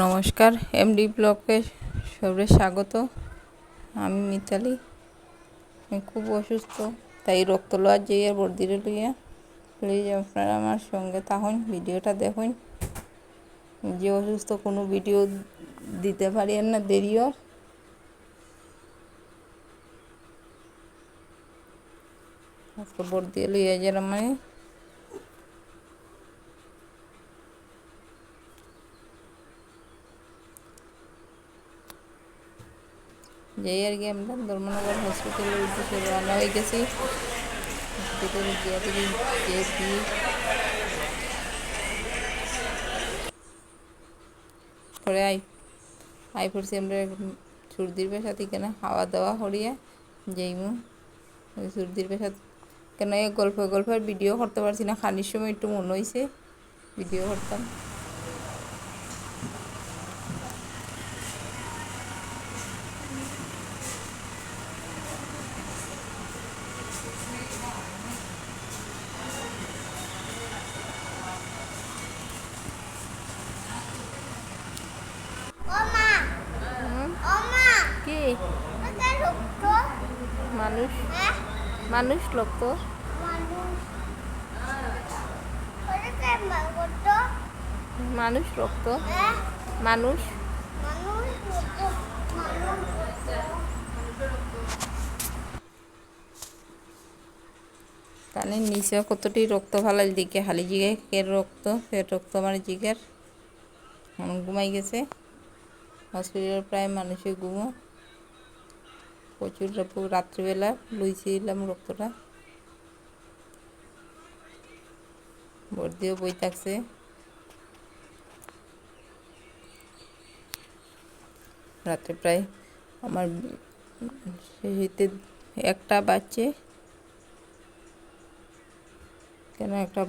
নমস্কার এমডি ব্লকে সবরে স্বাগত। আমি মিতালি। আমি খুব অসুস্থ, তাই রক্ত লওয়ার যাইয়া বর্দিরে লইয়া। প্লিজ আপনারা আমার সঙ্গে থাকুন, ভিডিওটা দেখুন। যে অসুস্থ কোনো ভিডিও দিতে পারি আর না দেরিও আজকে বর্দিয়ে লইয়া গেলাম মানে। যাই আর কি আমরা ধর্মনগর হসপিটালের উদ্দেশ্যে রওনা হয়ে গেছি। হসপিটালে গিয়ে দেখি কি পরে আই আই পড়ছি আমরা সর্দির পেশা থেকে না খাওয়া দাওয়া করিয়া যাইমু সর্দির পেশা কেন এই গল্প গল্পের ভিডিও করতে পারছি না, খানির সময় একটু মনে হয়েছে ভিডিও করতাম ওমা ওমা কি এটা রক্ত মানুষ। হ্যাঁ? মানুষ লোক তো। মানুষ। ওটা কেমন মানুষ মানুষ মানুষ মানুষ কানে নিচে কতটি রক্ত ফালাই দিকে হালি জিগে রক্ত সে রক্ত আমার জিগের। এখন ঘুমাই গেছে। হসপিটালে প্রায় মানুষের ঘুমো। প্রচুর রাত্রিবেলা লইছিলাম রক্তটা। বর্দিও বই থাকছে। রাত্রে প্রায় আমার একটা বাচ্চে কেন একটা